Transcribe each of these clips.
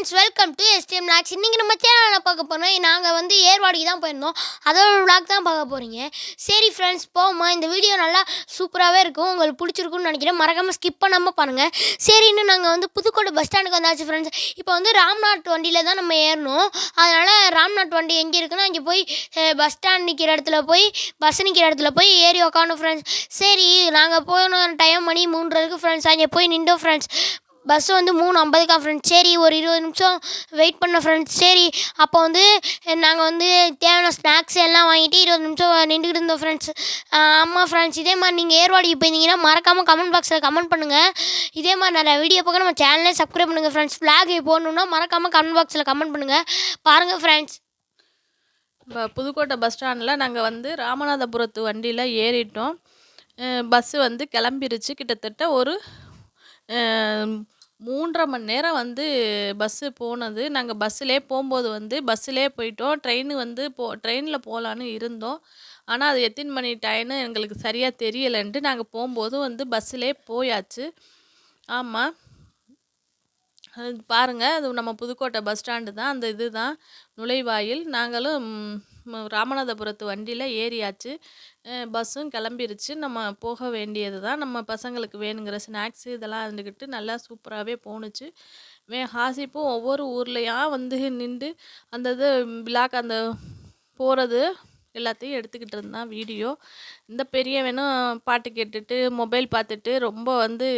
Friends welcome to STM logs இன்றைக்கி நம்ம சேனலில் பார்க்க போகிறோம் நாங்கள் வந்து ஏர்வாடிக்கு தான் போயிருந்தோம். அதோட விளாக் தான் பார்க்க போகிறீங்க சரி ஃப்ரெண்ட்ஸ் போமா இந்த வீடியோ நல்லா சூப்பராகவே இருக்கும். உங்களுக்கு பிடிச்சிருக்குன்னு நினைக்கிறேன். மறக்காமல் ஸ்கிப் பண்ணாமல் பாருங்கள் சரின்னு நாங்கள் வந்து புதுக்கோட்டை பஸ் ஸ்டாண்டுக்கு வந்தாச்சு ஃப்ரெண்ட்ஸ். இப்போ வந்து ராம்நாத் வண்டியில் தான் நம்ம ஏறணும். அதனால் ராம்நாட் வண்டி எங்கே இருக்குன்னா அங்கே போய் பஸ் ஸ்டாண்ட் நிற்கிற இடத்துல போய் பஸ் நிற்கிற இடத்துல போய் ஏறி உக்காணும் ஃப்ரெண்ட்ஸ். சரி நாங்கள் போன டைம் மணி மூன்றரைக்கு ஃப்ரெண்ட்ஸ். அங்கே போய் நின்றோம் ஃப்ரெண்ட்ஸ். பஸ் வந்து மூணு ஐம்பதுக்கா ஃப்ரெண்ட்ஸ் சரி ஒரு இருபது நிமிஷம் வெயிட் பண்ண ஃப்ரெண்ட்ஸ் சரி அப்போ வந்து நாங்கள் வந்து தேவையான ஸ்நாக்ஸ் எல்லாம் வாங்கிட்டு இருபது நிமிஷம் நின்றுக்கிட்டு இருந்தோம் ஃப்ரெண்ட்ஸ் ஆமாம் ஃப்ரெண்ட்ஸ் இதே மாதிரி நீங்கள் ஏர்வாடிக்கு போயிருந்தீங்கன்னா மறக்காமல் கமெண்ட் பாக்ஸில் கமெண்ட் பண்ணுங்கள் இதே மாதிரி நிறைய வீடியோ பார்க்க நம்ம சேனலே சப்ஸ்கிரைப் பண்ணுங்கள் ஃப்ரெண்ட்ஸ் ஃப்ளாக் போடணுன்னா மறக்காமல் கமெண்ட் பாக்ஸில் கமெண்ட் பண்ணுங்கள் பாருங்கள் ஃப்ரெண்ட்ஸ் இப்போ புதுக்கோட்டை பஸ் ஸ்டாண்டில் நாங்கள் வந்து ராமநாதபுரத்து வண்டியில் ஏறிட்டோம். பஸ்ஸு வந்து கிளம்பிருச்சு. கிட்டத்தட்ட ஒரு அஹ், மூன்றரை மணி நேரம் வந்து பஸ்ஸு போனது. நாங்கள் பஸ்ஸிலே போகும்போது வந்து பஸ்ஸிலே போயிட்டோம். ட்ரெயின் வந்து போ ட்ரெயினில் போகலான்னு இருந்தோம். ஆனால் அது எத்தனை மணி டைம்னு எங்களுக்கு சரியாக தெரியலைன்ட்டு நாங்கள் போகும்போது வந்து பஸ்ஸிலே போயாச்சு. ஆமாம் அது பாருங்க அது நம்ம புதுக்கோட்டை பஸ் ஸ்டாண்டு தான். அந்த இது தான். நுழைவாயில். நாங்களும் ராமநாதபுரத்து வண்டியில் ஏறியாச்சு. பஸ்ஸும் கிளம்பிருச்சு. நம்ம போக வேண்டியது தான் நம்ம பசங்களுக்கு வேணுங்கிற ஸ்நாக்ஸு இதெல்லாம் இருந்துக்கிட்டு நல்லா சூப்பராகவே போணுச்சு. வே ஹாசிப்பும் ஒவ்வொரு ஊர்லையா வந்து நின்று அந்த இது பிளாக் அந்த போகிறது எல்லாத்தையும் எடுத்துக்கிட்டு இருந்தான் வீடியோ. இந்த பெரியவனும் பாட்டு கேட்டுட்டு மொபைல் பார்த்துட்டு ரொம்ப வந்து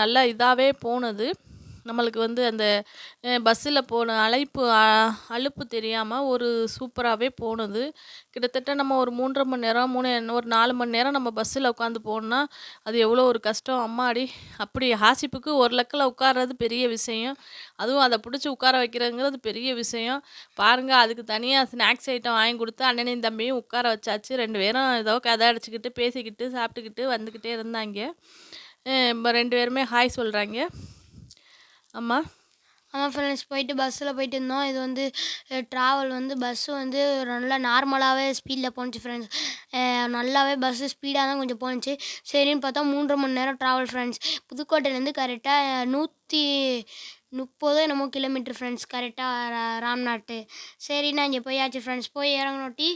நல்லா இதாகவே போனது. நம்மளுக்கு வந்து அந்த பஸ்ஸில் போன அழைப்பு அலுப்பு தெரியாமல் ஒரு சூப்பராகவே போனது. கிட்டத்தட்ட நம்ம ஒரு மூன்றரை மணி நேரம் மூணு ஒரு நாலு மணி நேரம் நம்ம பஸ்ஸில் உட்காந்து போனால் அது எவ்வளோ ஒரு கஷ்டம். அம்மாடி அப்படி ஹாசிப்புக்கு ஒரு லக்கில் உட்கார்றது பெரிய விஷயம். அதுவும் அதை பிடிச்சி உட்கார வைக்கிறதுங்கிறது பெரிய விஷயம். பாருங்கள் அதுக்கு தனியாக ஸ்நாக்ஸ் ஐட்டம் வாங்கி கொடுத்து அண்ணனையும் தம்பியும் உட்கார வச்சாச்சு. ரெண்டு பேரும் ஏதோ கதை அடிச்சுக்கிட்டு பேசிக்கிட்டு சாப்பிட்டுக்கிட்டு வந்துக்கிட்டே இருந்தாங்க. இப்போ ரெண்டு பேருமே ஹாய் சொல்கிறாங்க ஆமாம் ஆமாம் ஃப்ரெண்ட்ஸ் போயிட்டு பஸ்ஸில் போயிட்டு இருந்தோம். இது வந்து ட்ராவல் வந்து பஸ்ஸு வந்து நல்லா நார்மலாகவே ஸ்பீடில் போணுச்சு ஃப்ரெண்ட்ஸ் நல்லாவே பஸ்ஸு ஸ்பீடாக தான் கொஞ்சம் போணுச்சு. சரின்னு பார்த்தா மூன்றரை மணி நேரம் ட்ராவல் ஃப்ரெண்ட்ஸ் புதுக்கோட்டையிலேருந்து கரெக்டாக நூற்றி முப்பதோ என்னமோ கிலோமீட்டர் ஃப்ரெண்ட்ஸ் கரெக்டாக ராம்நாட்டு. சரி நான் இங்கே போயாச்சு ஃப்ரெண்ட்ஸ் போய் இறங்கினோட்டி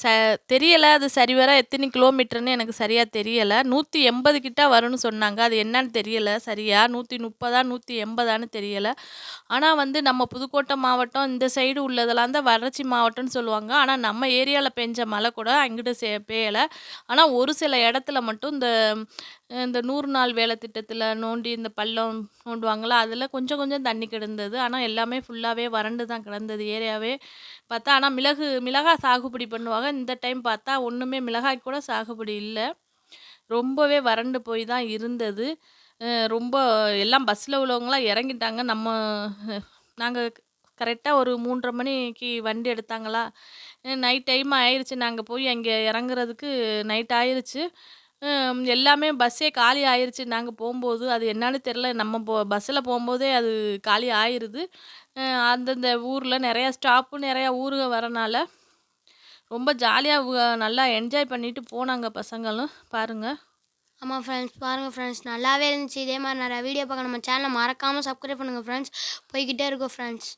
ச தெரியலை. அது சரிவர எத்தனை கிலோமீட்டர்னு எனக்கு சரியாக தெரியலை. நூற்றி எண்பது கிட்ட வரும்னு சொன்னாங்க. அது என்னன்னு தெரியலை. சரியாக நூற்றி முப்பதா நூற்றி எண்பதான்னு தெரியலை. ஆனால் வந்து நம்ம புதுக்கோட்டை மாவட்டம் இந்த சைடு உள்ளதெல்லாம் தான் வறட்சி மாவட்டம்னு சொல்லுவாங்க. ஆனால் நம்ம ஏரியாவில் பெஞ்ச மழை கூட அங்கிட்டு சே பெய்யலை ஆனால் ஒரு சில இடத்துல மட்டும் இந்த இந்த நூறு நாள் வேலை திட்டத்தில் நோண்டி இந்த பள்ளம் நோண்டுவாங்களா அதில் கொஞ்சம் கொஞ்சம் தண்ணி கிடந்தது. ஆனால் எல்லாமே ஃபுல்லாகவே வறண்டு தான் கிடந்தது. ஏரியாவே பார்த்தா ஆனால் மிளகு மிளகா சாகுபடி பண்ணுவாங்க. இந்த டைம் பார்த்தா ஒன்றுமே மிளகாய் கூட சாகுபடி இல்லை. ரொம்பவே வறண்டு போய் தான் இருந்தது. ரொம்ப எல்லாம் பஸ்ஸில் உள்ளவங்களாம் இறங்கிட்டாங்க. நம்ம நாங்கள் கரெக்டாக ஒரு மூன்றரை மணிக்கு வண்டி எடுத்தாங்களா? நைட் டைம் ஆயிடுச்சு நாங்கள் போய் அங்கே இறங்குறதுக்கு நைட் ஆயிடுச்சு எல்லாமே பஸ்ஸே காலி ஆயிடுச்சு நாங்கள் போகும்போது அது என்னன்னு தெரில நம்ம போ பஸ்ஸில் போகும்போதே அது காலி ஆயிடுது அந்தந்த ஊரில் நிறையா ஸ்டாப்பு நிறையா ஊருக வரனால ரொம்ப ஜாலியாக நல்லா என்ஜாய் பண்ணிட்டு போனாங்க பசங்களும். பாருங்கள் ஆமாம் ஃப்ரெண்ட்ஸ் பாருங்கள் ஃப்ரெண்ட்ஸ் நல்லாவே இருந்துச்சு. இதே மாதிரி நிறைய வீடியோ பார்க்க நம்ம சேனலை மறக்காமல் சப்ஸ்கிரைப் பண்ணுங்கள் ஃப்ரெண்ட்ஸ் போய்கிட்டே இருக்கோம் ஃப்ரெண்ட்ஸ்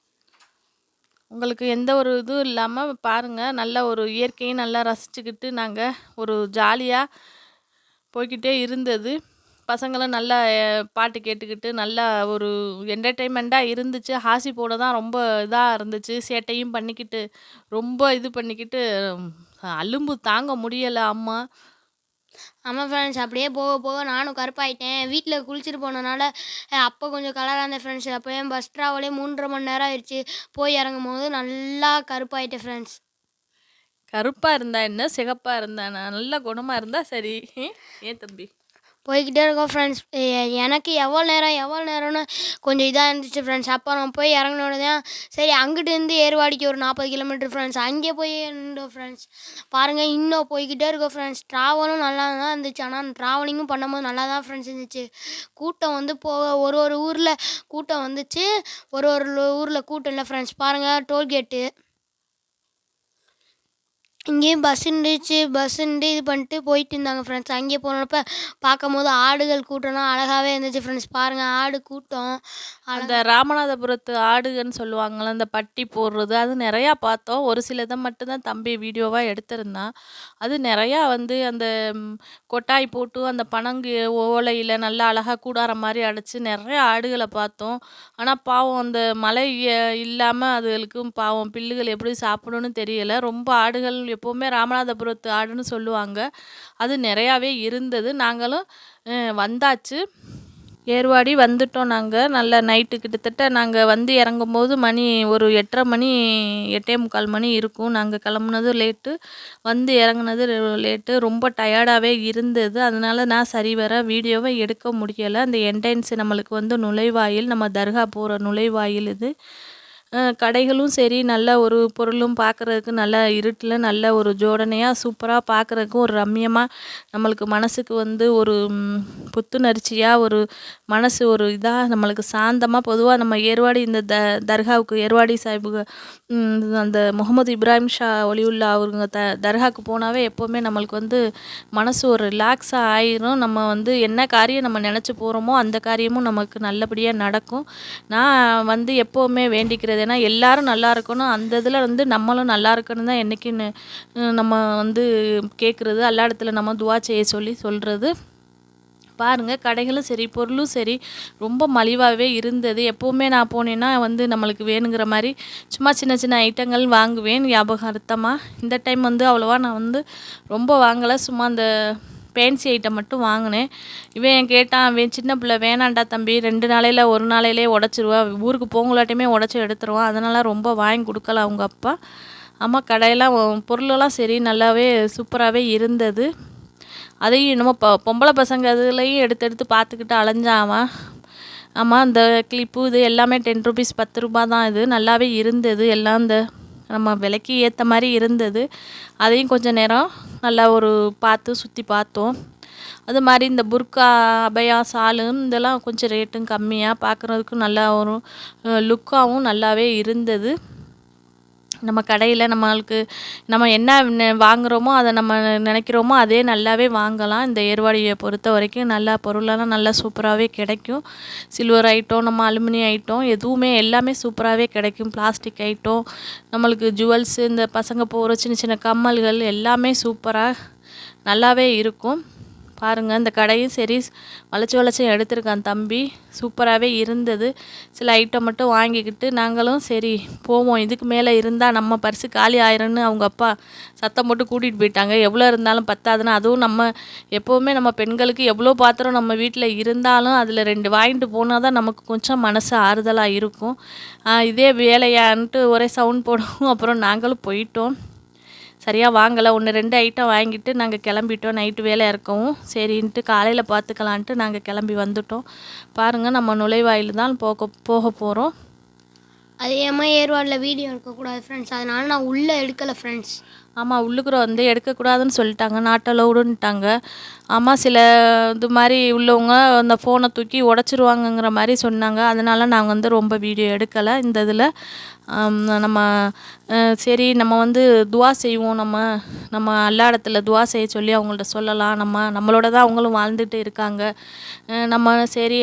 உங்களுக்கு எந்த ஒரு இதுவும் இல்லாமல் பாருங்கள் நல்ல ஒரு இயற்கையும் நல்லா ரசிச்சுக்கிட்டு நாங்கள் ஒரு ஜாலியாக போய்க்கிட்டே இருந்தது. பசங்களும் நல்லா பாட்டு கேட்டுக்கிட்டு நல்லா ஒரு என்டர்டெயின்மெண்ட்டாக இருந்துச்சு. ஹாசி போட தான் ரொம்ப இதாக இருந்துச்சு. சேட்டையும் பண்ணிக்கிட்டு ரொம்ப இது பண்ணிக்கிட்டு அலும்பு தாங்க முடியலை அம்மா. ஆமாம் ஃப்ரெண்ட்ஸ் அப்படியே போக போக நானும் கருப்பாயிட்டேன். வீட்டில் குளிச்சுட்டு போனனால அஹ், அப்போ கொஞ்சம் கலராக இருந்தேன் ஃப்ரெண்ட்ஸ் அப்போ என் பஸ் ட்ராவலே மூன்றரை மணி நேரம் ஆயிடுச்சு போய் இறங்கும் போது நல்லா கருப்பாயிட்டேன் ஃப்ரெண்ட்ஸ் கருப்பாக இருந்தா என்ன? சிகப்பாக இருந்தா? நல்ல குணமாக இருந்தால் சரி. ஏன் தம்பி? போய்கிட்டே இருக்கோம் ஃப்ரெண்ட்ஸ் எனக்கு எவ்வளோ நேரம் எவ்வளோ நேரம்னு கொஞ்சம் இதாக இருந்துச்சு ஃப்ரெண்ட்ஸ் அப்போ நான் போய் இறங்கினோடனே சரி அங்கிட்டு இருந்து ஏர்வாடிக்கு ஒரு நாற்பது கிலோமீட்டர் ஃப்ரெண்ட்ஸ் அங்கே போய் இருந்தோம் ஃப்ரெண்ட்ஸ் பாருங்கள் இன்னும் போய்கிட்டே இருக்கோம் ஃப்ரெண்ட்ஸ் ட்ராவலும் நல்லா தான் இருந்துச்சு. ஆனால் ட்ராவலிங்கும் பண்ணும்போது நல்லா தான் ஃப்ரெண்ட்ஸ் இருந்துச்சு. கூட்டம் வந்து போக ஒரு ஒரு ஊரில் கூட்டம் வந்துச்சு. ஒரு ஒரு ஊரில் கூட்டம் இல்லை ஃப்ரெண்ட்ஸ் பாருங்கள் டோல்கேட்டு இங்கேயும் பஸ் இருந்துச்சு பஸ் இருந்து இது பண்ணிட்டு போயிட்டு இருந்தாங்க ஃப்ரெண்ட்ஸ் அங்கே போனப்ப பார்க்கும்போது ஆடுகள் கூட்டம்லாம் அழகாகவே இருந்துச்சு ஃப்ரெண்ட்ஸ் பாருங்கள் ஆடு கூட்டம். அந்த ராமநாதபுரத்து ஆடுகன்னு சொல்லுவாங்கல்ல, அந்த பட்டி போடுறது, அது நிறையா பார்த்தோம். ஒரு சிலதை மட்டும்தான் தம்பி வீடியோவாக எடுத்திருந்தான். அது நிறையா வந்து அந்த ம் கொட்டாய் போட்டு, அந்த பனங்கு ஓலையில் நல்லா அழகாக கூடாரம் மாதிரி அடைச்சி நிறைய ஆடுகளை பார்த்தோம். ஆனால் பாவம் அந்த மழை இல்லாமல் அதுகளுக்கும் பாவம் பில்லுகள் எப்படி சாப்பிடணும்னு தெரியல. ரொம்ப ஆடுகள் எப்போவுமே ராமநாதபுரத்து ஆடுன்னு சொல்லுவாங்க. அது நிறையாவே இருந்தது. நாங்களும் வந்தாச்சு. ஏர்வாடி வந்துட்டோம் நாங்கள் நல்ல நைட்டு கிட்டத்தட்ட நாங்கள் வந்து இறங்கும்போது மணி ஒரு 8:30 மணி 8:45 மணி இருக்கும். நாங்கள் கிளம்புனது லேட்டு. வந்து இறங்குனது லேட்டு. ரொம்ப டயர்டாகவே இருந்தது. அதனால நான் சரிவர வீடியோவை எடுக்க முடியலை அந்த என்ட்ரன்ஸ் நம்மளுக்கு வந்து நுழைவாயில். நம்ம தர்கா போகிற நுழைவாயில் இது. கடைகளும் சரி, நல்ல ஒரு பொருளும் பார்க்குறதுக்கு நல்லா இருட்டில் நல்ல ஒரு ஜோடனையாக சூப்பராக பார்க்குறதுக்கு ஒரு ரம்யமாக நம்மளுக்கு மனசுக்கு வந்து ஒரு புத்துணர்ச்சியாக ஒரு மனசு ஒரு இதாக நம்மளுக்கு சாந்தமாக பொதுவாக நம்ம ஏர்வாடி இந்த த தர்காவுக்கு ஏர்வாடி சாஹிபுக்கு அந்த முகமது இப்ராஹிம் ஷா ஒலியுல்லா அவருங்க த தர்காவுக்கு போனாவே எப்போவுமே நம்மளுக்கு வந்து மனசு ஒரு ரிலாக்ஸாக ஆயிரும். நம்ம வந்து என்ன காரியம் நம்ம நினச்சி போகிறோமோ அந்த காரியமும் நமக்கு நல்லபடியாக நடக்கும். நான் வந்து எப்போவுமே வேண்டிக்கிறது ஏன்னா எல்லாரும் நல்லா இருக்கணும். அந்த இதில் வந்து நம்மளும் நல்லா இருக்கணும் தான் என்னைக்குன்னு நம்ம வந்து கேட்குறது. எல்லா இடத்துல நம்ம துவா செய்ய சொல்லி சொல்கிறது பாருங்கள் கடைகளும் சரி, பொருளும் சரி, ரொம்ப மலிவாகவே இருந்தது. எப்போவுமே நான் போனேன்னா வந்து நம்மளுக்கு வேணுங்கிற மாதிரி சும்மா சின்ன சின்ன ஐட்டங்கள் வாங்குவேன் ஞாபகார்த்தமாக இந்த டைம் வந்து அவ்வளோவா நான் வந்து ரொம்ப வாங்கலை சும்மா அந்த ஃபேன்சி ஐட்டம் மட்டும் வாங்கினேன் இவன் என் கேட்டான், அவன் சின்ன பிள்ளை "வேணான்டா தம்பி ரெண்டு நாளையில் ஒரு நாளையிலேயே உடச்சிருவா ஊருக்கு போங்கலாட்டியுமே உடச்சி எடுத்துருவான். அதனால ரொம்ப வாங்கி கொடுக்கல அவங்க அப்பா." அம்மா கடையெல்லாம் பொருளெல்லாம் சரி நல்லாவே சூப்பராகவே இருந்தது. அதையும் என்னமோ பொ பொம்பளை பசங்க அதுலேயும் எடுத்து எடுத்து பார்த்துக்கிட்டு அலைஞ்சாவான் ஆமாம் இந்த கிளிப்பு இது எல்லாமே டென் ருபீஸ் பத்து ரூபா தான் இது. நல்லாவே இருந்தது. எல்லாம் இந்த நம்ம விலைக்கு ஏற்ற மாதிரி இருந்தது. அதையும் கொஞ்சம் நேரம் நல்லா ஒரு பார்த்து சுற்றி பார்த்தோம். அது மாதிரி இந்த புர்கா, அபயா, ஷாலு இதெல்லாம் கொஞ்சம் ரேட்டும் கம்மியாக பார்க்குறதுக்கு நல்லா ஒரு லுக்காகவும் நல்லாவே இருந்தது. நம்ம கடையில் நம்மளுக்கு நம்ம என்ன வாங்குகிறோமோ வாங்குறோமோ, நம்ம நினைக்கிறோமோ அதே நல்லாவே வாங்கலாம். இந்த ஏர்வாடியை பொறுத்த வரைக்கும் நல்லா பொருளெல்லாம் நல்லா சூப்பராகவே கிடைக்கும். சில்வர் ஐட்டம், நம்ம அலுமினியம் ஐட்டம் எதுவுமே எல்லாமே சூப்பராகவே கிடைக்கும். பிளாஸ்டிக் ஐட்டம், நம்மளுக்கு ஜுவல்ஸு, இந்த பசங்க போகிற சின்ன சின்ன கம்மல்கள் எல்லாமே சூப்பராக நல்லாவே இருக்கும். பாருங்கள் இந்த கடையும் சரி, வளைச்சி வளைச்சு எடுத்திருக்கான் தம்பி. சூப்பராகவே இருந்தது. சில ஐட்டம் மட்டும் வாங்கிக்கிட்டு நாங்களும் சரி போவோம். இதுக்கு மேலே இருந்தால் நம்ம பர்ஸு காலி ஆயிரும்னு அவங்க அப்பா சத்தம் போட்டு கூட்டிகிட்டு போயிட்டாங்க. எவ்வளோ இருந்தாலும் பத்தாதுன்னு. அதுவும் நம்ம எப்போவுமே நம்ம பெண்களுக்கு எவ்வளோ பாத்திரம் நம்ம வீட்டில் இருந்தாலும், அதில் ரெண்டு வாங்கிட்டு போனால் தான் நமக்கு கொஞ்சம் மனசு ஆறுதலாக இருக்கும். இதே வேலையான்ட்டு ஒரே சவுண்ட் போடுவோம் அப்புறம் நாங்களும் போயிட்டோம். சரியா வாங்கல. 1, 2 ஐட்டம் வாங்கிட்டு நாங்க கிளம்பிட்டோம். நைட்டு வேலை இருக்கவும், சரின்ட்டு காலையில பார்த்துக்கலான்ட்டு நாங்க கிளம்பி வந்துட்டோம். பாருங்க நம்ம நுழைவாயில் தான் போக போக போறோம். அதிகமா ஏர்வாடில வீடியோ எடுக்கக்கூடாது ஃப்ரெண்ட்ஸ். அதனால நான் உள்ள எடுக்கல ஃப்ரெண்ட்ஸ். ஆமா உள்ளுக்குற வந்து எடுக்கக்கூடாதுன்னு சொல்லிட்டாங்க. நாட் அலவுடுன்ட்டாங்க. ஆமா சில இது மாரி உள்ளவங்க அந்த ஃபோன தூக்கி உடைச்சிருவாங்கங்கிற மாரி சொன்னாங்க. அதனால நாங்க வந்து ரொம்ப வீடியோ எடுக்கல இந்த இதில. நம்ம சரி நம்ம வந்து துவா செய்வோம் நம்ம. நம்ம அல்லா இடத்துல துவா செய்ய சொல்லி அவங்கள்ட்ட சொல்லலாம். நம்ம நம்மளோட தான் அவங்களும் வாழ்ந்துட்டு இருக்காங்க. நம்ம சரி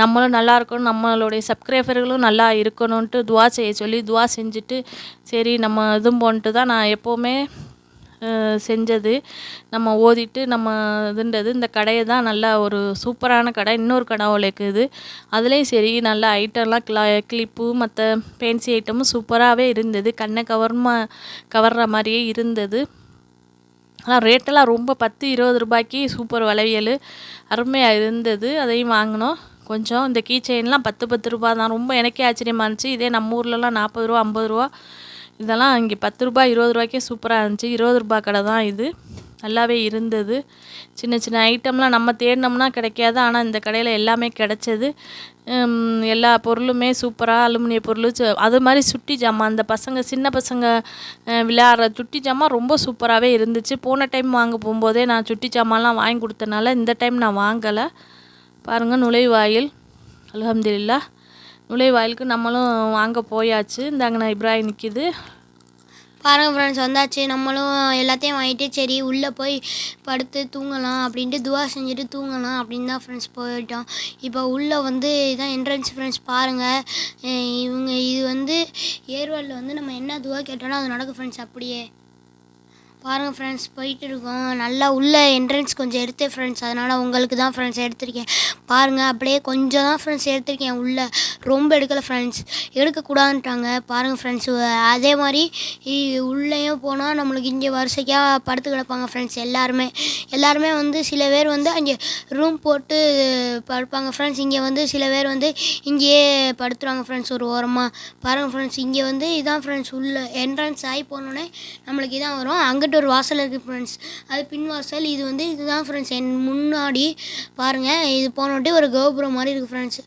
நம்மளும் நல்லா இருக்கணும், நம்மளுடைய சப்ஸ்கிரைபர்களும் நல்லா இருக்கணுன்ட்டு துவா செய்ய சொல்லி துவா செஞ்சுட்டு, சரி நம்ம இதுவும் போன்ட்டு தான் நான் எப்போவுமே செஞ்சது. நம்ம ஓதிட்டு நம்ம இதுன்றது இந்த கடையை தான் நல்லா ஒரு சூப்பரான கடை. இன்னொரு கடை இருக்குது. அதுலேயும் சரி நல்ல ஐட்டம்லாம் கிளா கிளிப்பு, மற்ற ஃபேன்சி ஐட்டமும் சூப்பராகவே இருந்தது. கண்ணை கவர்மா கவர்ற மாதிரியே இருந்தது. ஆனால் ரேட்டெல்லாம் ரொம்ப பத்து இருபது ரூபாய்க்கு சூப்பர் வளவியல் அருமையாக இருந்தது. அதையும் வாங்கினோம் கொஞ்சம் இந்த கீ செயின்லாம் பத்து பத்து ரூபா தான். ரொம்ப எனக்கே ஆச்சரியமா இருந்துச்சு. இதே நம்ம ஊர்லலாம் நாற்பது ரூபா ஐம்பது ரூபா இதெல்லாம் இங்கே பத்து ரூபாய் இருபது ரூபாய்க்கே சூப்பராக இருந்துச்சு. இருபது ரூபாய் கடை தான் இது. நல்லாவே இருந்தது. சின்ன சின்ன ஐட்டம்லாம் நம்ம தேடினோம்னா கிடைக்காது. ஆனால் இந்த கடையில் எல்லாமே கிடைச்சது. எல்லா பொருளுமே சூப்பராக அலுமினிய பொருள் ச அது மாதிரி சுட்டி ஜாமான் அந்த பசங்க சின்ன பசங்க விளையாடுற சுட்டி ஜாமான் ரொம்ப சூப்பராகவே இருந்துச்சு. போன டைம் வாங்க போகும்போதே நான் சுட்டி ஜாமான்லாம் வாங்கி கொடுத்தனால இந்த டைம் நான் வாங்கலை பாருங்கள் நுழைவாயில். அலமதுல்லா நுழைவாயிலுக்கு நம்மளும் வாங்க போயாச்சு. இந்தாங்கண்ணா இப்ராஹிம் நிற்கிது பாருங்கள் ஃப்ரெண்ட்ஸ் வந்தாச்சு. நம்மளும் எல்லாத்தையும் வாங்கிட்டு சரி உள்ளே போய் படுத்து தூங்கலாம் அப்படின்ட்டு துவா செஞ்சுட்டு தூங்கலாம் அப்படின்னு தான் ஃப்ரெண்ட்ஸ் போயிட்டோம். இப்போ உள்ளே வந்து இதான் என்ட்ரன்ஸ் ஃப்ரெண்ட்ஸ் பாருங்கள் இவங்க இது வந்து ஏர்வலில் வந்து நம்ம என்ன துவா கேட்டோன்னா அது நடக்கும் ஃப்ரெண்ட்ஸ் அப்படியே. பாருங்கள் ஃப்ரெண்ட்ஸ் போயிட்டு இருக்கோம் நல்லா உள்ள என்ட்ரன்ஸ் கொஞ்சம் எடுத்தேன் ஃப்ரெண்ட்ஸ் அதனால் உங்களுக்கு தான் ஃப்ரெண்ட்ஸ் எடுத்திருக்கேன். பாருங்கள் அப்படியே கொஞ்சம் தான் ஃப்ரெண்ட்ஸ் எடுத்திருக்கேன் உள்ளே. ரொம்ப எடுக்கலை ஃப்ரெண்ட்ஸ் எடுக்கக்கூடாதுன்ட்டாங்க. பாருங்கள் ஃப்ரெண்ட்ஸ் அதே மாதிரி உள்ளேயும் போனால் நம்மளுக்கு இங்கே வரிசைக்காக படுத்து கிடப்பாங்க ஃப்ரெண்ட்ஸ் எல்லாருமே. எல்லாருமே வந்து சில பேர் வந்து அங்கே ரூம் போட்டு படுப்பாங்க ஃப்ரெண்ட்ஸ் இங்கே வந்து சில பேர் வந்து இங்கேயே படுத்துருவாங்க ஃப்ரெண்ட்ஸ் ஒரு ஓரமாக பாருங்கள் ஃப்ரெண்ட்ஸ் இங்கே வந்து இதான் ஃப்ரெண்ட்ஸ் உள்ள என்ட்ரன்ஸ் ஆகி போனோடனே நம்மளுக்கு இதான் வரும். அங்கிட்டு ஒரு வாசல் இருக்குது ஃப்ரெண்ட்ஸ் அது பின் வாசல். இது வந்து இதுதான் ஃப்ரெண்ட்ஸ் என் முன்னாடி பாருங்கள் இது போனோட்டி ஒரு கோபுரம் மாதிரி இருக்குது ஃப்ரெண்ட்ஸ்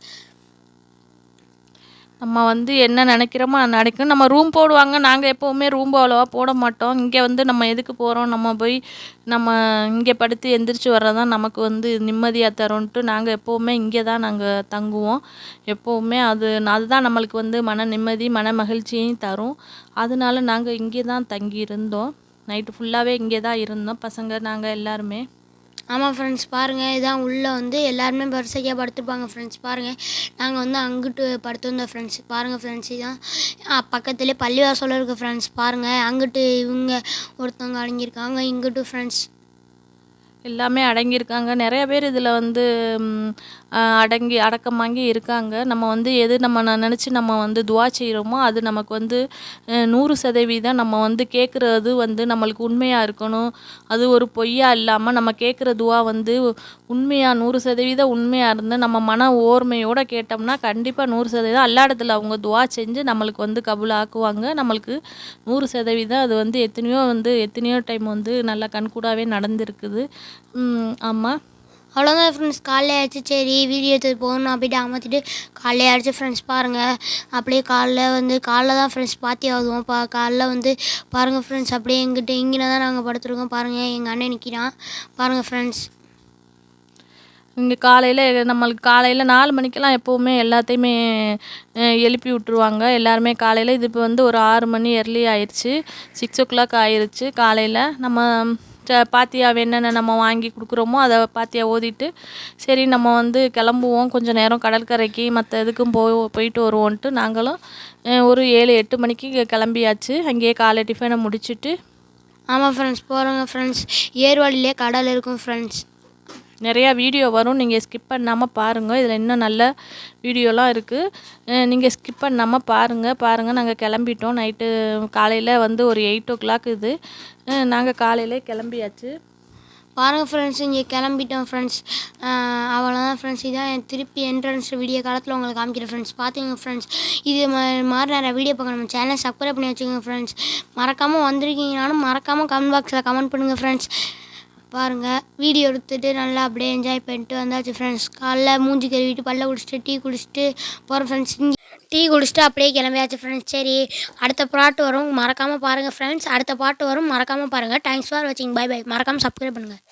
நம்ம வந்து என்ன நினைக்கிறோமோ அது நடக்கும் நம்ம ரூம் போடுவாங்க. நாங்கள் எப்போவுமே ரூம் அவ்வளோவா போட மாட்டோம். இங்கே வந்து நம்ம எதுக்கு போகிறோம் நம்ம போய் நம்ம இங்கே படுத்து எந்திரிச்சு வர்றதான் நமக்கு வந்து நிம்மதியாக தரும்ன்ட்டு நாங்கள் எப்போவுமே இங்கே தான் நாங்கள் தங்குவோம். எப்போவுமே அது அதுதான் நம்மளுக்கு வந்து மன நிம்மதி மன மகிழ்ச்சியும் தரும். அதனால நாங்கள் இங்கே தான் தங்கி இருந்தோம் நைட்டு ஃபுல்லாகவே இங்கே தான் இருந்தோம். பசங்க நாங்கள் எல்லாருமே. ஆமாம் ஃப்ரெண்ட்ஸ் பாருங்கள் இதான் உள்ளே வந்து எல்லாருமே வரிசைக்காக படுத்துருப்பாங்க ஃப்ரெண்ட்ஸ் பாருங்கள் நாங்கள் வந்து அங்கிட்டு படுத்திருந்தோம் ஃப்ரெண்ட்ஸ் பாருங்கள் ஃப்ரெண்ட்ஸ் இதான் பக்கத்துலேயே பள்ளிவாசலில் இருக்குது ஃப்ரெண்ட்ஸ் பாருங்கள் அங்கிட்டு இவங்க ஒருத்தவங்க அடங்கியிருக்காங்க. இங்கிட்டு ஃப்ரெண்ட்ஸ் எல்லாமே அடங்கியிருக்காங்க. நிறைய பேர் இதில் வந்து அடங்கி அடக்கமாங்கி இருக்காங்க. நம்ம வந்து எது நம்ம நினச்சி நம்ம வந்து துவா செய்கிறோமோ அது நமக்கு வந்து நூறு சதவீதம் நம்ம வந்து கேட்குறது வந்து நம்மளுக்கு உண்மையாக இருக்கணும். அது ஒரு பொய்யா இல்லாமல் நம்ம கேட்குற துவா வந்து உண்மையாக நூறு சதவீதம் உண்மையாக இருந்து நம்ம மன ஓர்மையோடு கேட்டோம்னா கண்டிப்பாக நூறு சதவீதம் எல்லா இடத்துல அவங்க துவா செஞ்சு நம்மளுக்கு வந்து கபுல் ஆக்குவாங்க நம்மளுக்கு நூறு சதவீதம் அது வந்து எத்தனையோ வந்து எத்தனையோ டைம் வந்து நல்லா கண்கூடாகவே நடந்திருக்குது. ஆமாம் அவ்வளோதான் ஃப்ரெண்ட்ஸ் காலையில் ஆச்சு சரி வீடியோ எடுத்து போகணும் அப்படின்ட்டு அமர்த்திட்டு காலையில் ஆயிடுச்சு ஃப்ரெண்ட்ஸ் பாருங்கள் அப்படியே காலைல வந்து காலைல தான் ஃப்ரெண்ட்ஸ் பாத்தி ஆகுதுவோம் பா காலைல வந்து பாருங்கள் ஃப்ரெண்ட்ஸ் அப்படியே எங்கிட்ட இங்கே தான் நாங்கள் படுத்துருக்கோம். பாருங்கள் எங்கள் அண்ணன் நிற்கிறான் பாருங்கள் ஃப்ரெண்ட்ஸ் இங்கே காலையில் நம்மளுக்கு காலையில் நாலு மணிக்கெல்லாம் எப்போவுமே எல்லாத்தையுமே எழுப்பி விட்ருவாங்க எல்லாருமே காலையில் இது இப்போ வந்து ஒரு ஆறு மணி early ஆயிடுச்சு சிக்ஸ் ஓ கிளாக் ஆயிடுச்சு காலையில் நம்ம பாத்தியா என்னென்ன நம்ம வாங்கி கொடுக்குறோமோ அதை பாத்தியா ஓதிட்டு சரி நம்ம வந்து கிளம்புவோம் கொஞ்சம் நேரம் கடற்கரைக்கு மற்ற இதுக்கும் போ போயிட்டு வருவோன்ட்டு நாங்களும் ஒரு ஏழு எட்டு மணிக்கு கிளம்பியாச்சு. அங்கேயே காலை டிஃபனை முடிச்சிட்டு. ஆமாம் ஃப்ரெண்ட்ஸ் போகிறோங்க ஃப்ரெண்ட்ஸ் ஏர்வாடியிலே கடல் இருக்கும் ஃப்ரெண்ட்ஸ் நிறையா வீடியோ வரும். நீங்கள் ஸ்கிப் பண்ணாமல் பாருங்கள் இதில் இன்னும் நல்ல வீடியோலாம் இருக்குது நீங்கள் ஸ்கிப் பண்ணாமல் பாருங்கள் பாருங்கள் நாங்கள் கிளம்பிட்டோம். நைட்டு காலையில் வந்து ஒரு எயிட் ஓ கிளாக் இது. நாங்கள் காலையிலே கிளம்பியாச்சு. பாருங்கள் ஃப்ரெண்ட்ஸ் இங்கே கிளம்பிட்டோம் ஃப்ரெண்ட்ஸ் அவ்வளோதான் ஃப்ரெண்ட்ஸ் இதான் என் திருப்பி என்ட்ரன்ஸ் வீடியோ காலத்தில் உங்களுக்கு காமிக்கிறேன் ஃப்ரெண்ட்ஸ் பார்த்துங்க ஃப்ரெண்ட்ஸ் இது மாதிரி மாதிரி நிறைய வீடியோ பார்க்க நம்ம சேனலை சப்ஸ்கிரைப் பண்ணி வச்சுக்கோங்க ஃப்ரெண்ட்ஸ் மறக்காமல் வந்திருக்கீங்கனாலும் மறக்காமல் கமெண்ட் பாக்ஸில் கமெண்ட் பண்ணுங்கள் ஃப்ரெண்ட்ஸ் பாருங்கள் வீடியோ எடுத்துகிட்டு நல்லா அப்படியே என்ஜாய் பண்ணிட்டு வந்தாச்சு ஃப்ரெண்ட்ஸ் காலைல மூஞ்சி கழுவிட்டு பல்ல குடிச்சிட்டு டீ குடிச்சிட்டு போகிறோம் ஃப்ரெண்ட்ஸ் இங்கே டீ குடிச்சிட்டு அப்படியே கிளம்பியாச்சு ஃப்ரெண்ட்ஸ் சரி அடுத்த பாட்டு வரும். மறக்காமல் பாருங்கள் ஃப்ரெண்ட்ஸ் அடுத்த பாட்டு வரும். மறக்காமல் பாருங்கள் தேங்க்ஸ் ஃபார் வாட்சிங் பை பை மறக்காமல் சப்ஸ்கிரைப் பண்ணுங்கள்